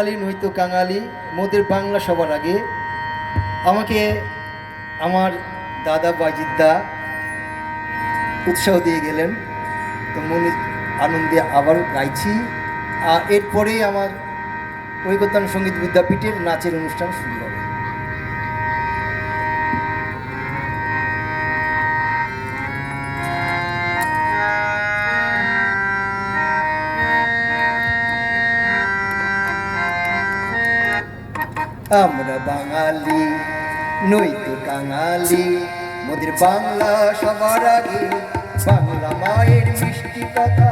বাঙালি নয়তো কাঙালি, মোদের বাংলা সবার আগে। আমাকে আমার দাদা বাজিদ্দা উৎসাহ দিয়ে গেলেন। তো মনে আনন্দে আবার গাইছি। আর এরপরেই আমার ঐকতান সংগীত বিদ্যাপীঠের নাচের অনুষ্ঠান শুরু হবে। আমরা বাঙালি নইতো কাঙালি। মোদের বাংলা সবার আগে বাংলা মায়ের মিষ্টি কথা।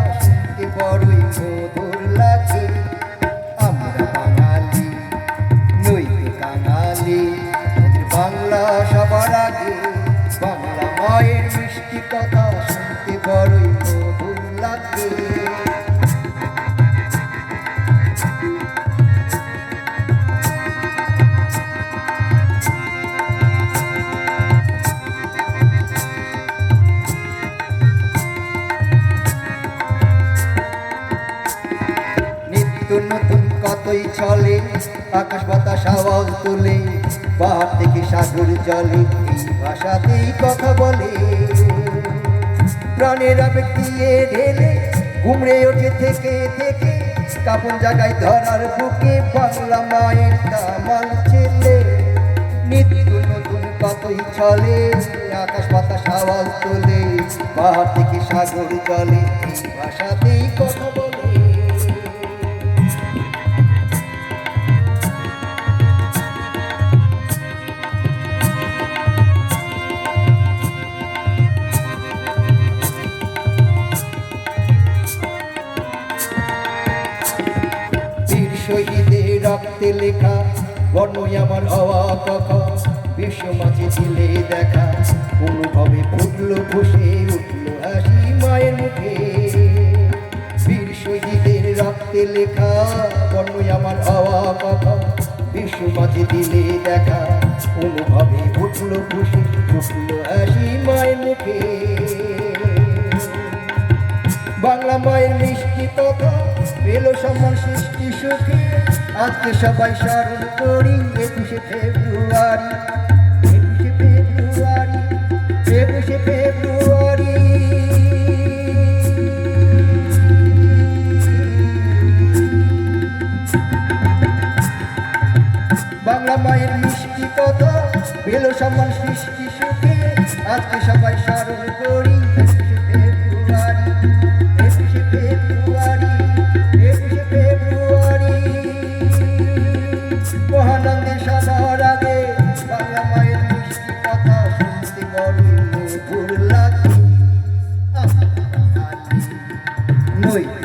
নিত্য নতুন কতই চলে, আকাশ বাতাস, আওয়াজ তোলে, পাহাড় থেকে সাগর জলে ভাষাতেই কথা বলে। প্রাণের আবেগ দিয়ে ঢেলে, ঘুমড়ে ওঠে থেকে থেকে, কাপন জায়গায় ধরার বুকে বাংলা মায়ের দামাল ছেলে। নিত্য নতুন কতই চলে, আকাশ বাতাস, আওয়াজ তোলে, পাহাড় থেকে সাগর জলে ভাষাতেই কথা শহীদের রক্তে লেখা বর্ণই আমার হওয়া বিশ্ব মাঝে ছিলে দেখা, অনুভবে ফুটলো উঠল হাসি মায়ের মুখে। বীর শহীদের রক্তে লেখা বর্ণই আমার হওয়া বিশ্ব মাঝে দিলে দেখা, অনুভবে খুশি, উঠল হাসি মায়ের মুখে। বাংলা মায়ের মিষ্টি কথা পেল সম্মান সৃষ্টি সুখে। আজকে সবাই স্মরণ করি, একুশে ফেব্রুয়ারি। একুশে ফেব্রুয়ারি একুশে ফেব্রুয়ারি। বাংলা মায়ের মিষ্টি কথা পেল সম্মান সৃষ্টি সুখে। আজকে সবাই স্মরণ foi.